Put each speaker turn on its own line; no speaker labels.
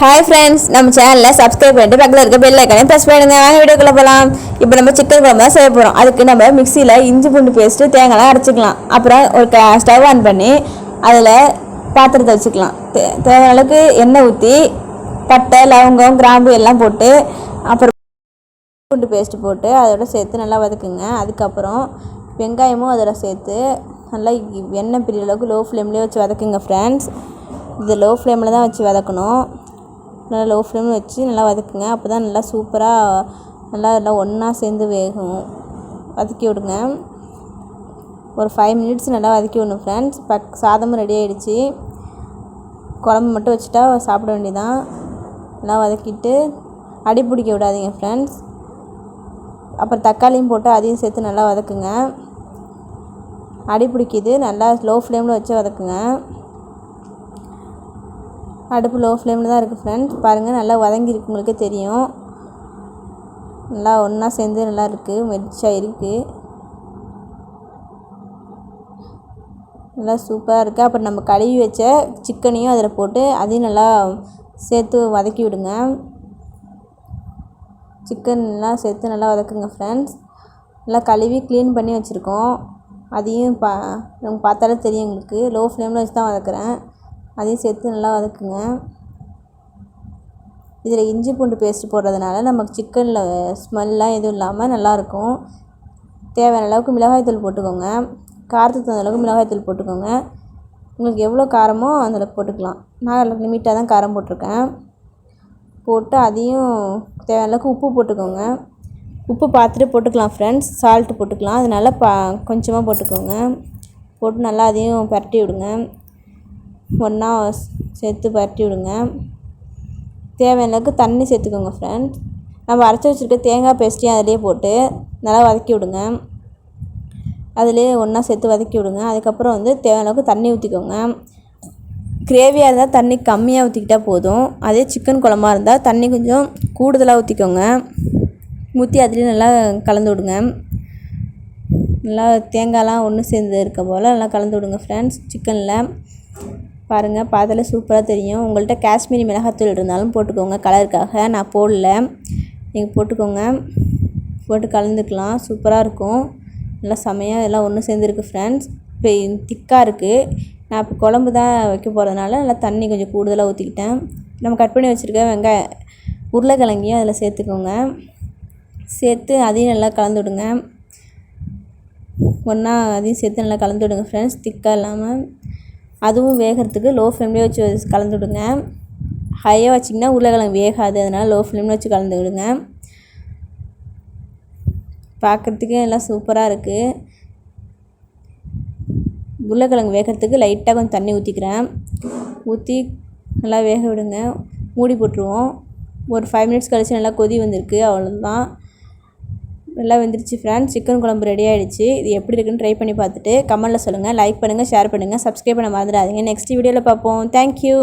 Hi friends நம்ம சேனலில் subscribe பண்ணிட்டு பக்கத்தில் இருக்க பெல் ஐக்கனையும் ப்ரெஸ் பண்ணுங்க. வாங்க வீடியோக்குள்ளே போகலாம் இப்போ நம்ம சிக்கன் குழம்பு தான் செய்ய போகிறோம் அதுக்கு நம்ம மிக்சியில் இஞ்சி பூண்டு பேஸ்ட்டு தேங்காய்லாம் அரைச்சிக்கலாம். அப்புறம் ஒரு க ஸ்டவ் ஆன் பண்ணி அதில் பாத்திரத்தை வச்சுக்கலாம். தே தேவையான அளவுக்கு எண்ணெய் ஊற்றி பட்டை லவங்கம் கிராம்பு எல்லாம் போட்டு அப்புறம் பூண்டு பேஸ்ட்டு போட்டு அதோட சேர்த்து நல்லா வதக்குங்க. அதுக்கப்புறம் வெங்காயமும் அதோட சேர்த்து நல்லா இ- எண்ணெய் பிரியிற அளவுக்கு லோ ஃப்ளேம்லேயே வச்சு வதக்குங்க ஃப்ரெண்ட்ஸ் இது லோ ஃப்ளேமில் தான் வச்சு வதக்கணும். நல்லா லோ ஃப்ளேமில் வச்சு நல்லா வதக்குங்க. அப்போ தான் நல்லா சூப்பராக நல்லா எல்லாம் ஒன்றா சேர்ந்து வேகும். வதக்கி விடுங்க. ஒரு ஃபைவ் மினிட்ஸ் நல்லா வதக்கி விடணும் ஃப்ரெண்ட்ஸ் பக் சாதமும் ரெடி ஆகிடுச்சி குழம்பு மட்டும் வச்சுட்டா சாப்பிட வேண்டியதான் நல்லா வதக்கிட்டு அடி பிடிக்க விடாதீங்க ஃப்ரெண்ட்ஸ் அப்புறம் தக்காளியும் போட்டு அதையும் சேர்த்து நல்லா வதக்குங்க. அடி பிடிக்குது. நல்லா ஸ்லோ ஃப்ளேமில் வச்சு வதக்குங்க. அடுப்பு லோ ஃப்ளேமில் தான் இருக்குது ஃப்ரெண்ட்ஸ் பாருங்கள் நல்லா வதங்கியிருக்கு உங்களுக்கே தெரியும். நல்லா ஒன்றா சேர்ந்து நல்லா இருக்குது மெரிச்சாக இருக்குது நல்லா சூப்பராக இருக்குது அப்புறம் நம்ம கழுவி வச்ச சிக்கனையும் அதில் போட்டு அதையும் நல்லா சேர்த்து வதக்கி விடுங்க. சிக்கன்லாம் சேர்த்து நல்லா வதக்குங்க ஃப்ரெண்ட்ஸ் நல்லா கழுவி க்ளீன் பண்ணி வச்சுருக்கோம். அதையும் பா நமக்கு பார்த்தாலே தெரியும் உங்களுக்கு. லோ ஃப்ளேமில் வச்சு தான் வதக்குறேன். அதையும் சேர்த்து நல்லா வதக்குங்க. இதில் இஞ்சி பூண்டு பேஸ்ட் போடுறதுனால நமக்கு சிக்கனில் ஸ்மெல்லாம் எதுவும் இல்லாமல் நல்லாயிருக்கும். தேவையான அளவுக்கு மிளகாய்த்தூள் போட்டுக்கோங்க. காரத்துக்கு தகுந்த அளவுக்கு மிளகாய்த்தூள் போட்டுக்கோங்க. உங்களுக்கு எவ்வளோ காரமோ அந்த அளவுக்கு போட்டுக்கலாம். நான் லிமிட்டாக தான் காரம் போட்டிருக்கேன். போட்டு அதையும் தேவையான அளவுக்கு உப்பு போட்டுக்கோங்க. உப்பு பார்த்துட்டு போட்டுக்கலாம் ஃப்ரெண்ட்ஸ் சால்ட்டு போட்டுக்கலாம். அதனால பா கொஞ்சமாக போட்டுக்கோங்க. போட்டு நல்லா அதையும் பரட்டி விடுங்க. ஒன்றா சேர்த்து பரட்டி விடுங்க. தேவையான அளவுக்கு தண்ணி சேர்த்துக்கோங்க ஃப்ரெண்ட்ஸ் நம்ம அரைச்சி வச்சுருக்க தேங்காய் பேஸ்ட்டையும் அதிலே போட்டு நல்லா வதக்கி விடுங்க. அதுலேயே ஒன்றா சேர்த்து வதக்கி விடுங்க. அதுக்கப்புறம் வந்து தேவையான அளவுக்கு தண்ணி ஊற்றிக்கோங்க கிரேவியாக இருந்தால் தண்ணி கம்மியாக ஊற்றிக்கிட்டால் போதும். அதே சிக்கன் குழம்பா இருந்தால் தண்ணி கொஞ்சம் கூடுதலாக ஊற்றிக்கோங்க ஊற்றி அதுலேயும் நல்லா கலந்து விடுங்க. நல்லா தேங்காய்லாம் ஒன்று சேர்ந்து இருக்க போல் நல்லா கலந்து விடுங்க ஃப்ரெண்ட்ஸ் சிக்கனில் பாருங்கள் பார்த்தாலே சூப்பராக தெரியும். உங்கள்கிட்ட காஷ்மீரி மிளகாத்தூள் இருந்தாலும் போட்டுக்கோங்க. கலருக்காக நான் போடல. நீங்கள் போட்டுக்கோங்க. போட்டு கலந்துக்கலாம். சூப்பராக இருக்கும். நல்லா செமையாக எல்லாம் ஒன்று சேர்ந்துருக்கு ஃப்ரெண்ட்ஸ் இப்போ திக்காக இருக்குது நான் இப்போ குழம்பு தான் வைக்க போகிறதுனால நல்லா தண்ணி கொஞ்சம் கூடுதலாக ஊற்றிக்கிட்டேன் நம்ம கட் பண்ணி வச்சுருக்க வெங்காய உருளைக்கிழங்கையும் அதில் சேர்த்துக்கோங்க. சேர்த்து அதையும் நல்லா கலந்து விடுங்க ஒன்றா அதையும் சேர்த்து நல்லா கலந்து விடுங்க ஃப்ரெண்ட்ஸ் திக்காக இல்லாமல் அதுவும் வேகிறதுக்கு லோ ஃப்ளேம்லேயே வச்சு வச்சு கலந்து விடுங்க ஹையாக வச்சிங்கன்னா உருளைக்கிழங்கு வேகாது. அதனால் லோ ஃப்ளேமில் வச்சு கலந்து விடுங்க பார்க்குறதுக்கே எல்லாம் சூப்பராக இருக்குது உருளைக்கிழங்கு வேகிறதுக்கு லைட்டாக கொஞ்சம் தண்ணி ஊற்றிக்கிறேன் ஊற்றி நல்லா வேக விடுங்க. மூடி போட்டுருவோம். ஒரு ஃபைவ் மினிட்ஸ் கழித்து நல்லா கொதி வந்திருக்கு. அவ்வளோதான் நல்லா வெந்துருச்சு ஃப்ரெண்ட்ஸ் சிக்கன் குழம்பு ரெடி ஆகிடுச்சு இது எப்படி இருக்குன்னு ட்ரை பண்ணி பார்த்துட்டு கமெண்ட்டில் சொல்லுங்கள் லைக் பண்ணுங்கள் ஷேர் பண்ணுங்கள் சப்ஸ்கிரைப் பண்ண மறந்துடாதீங்க. நெக்ஸ்ட் வீடியோவில் பார்ப்போம். தேங்க்யூ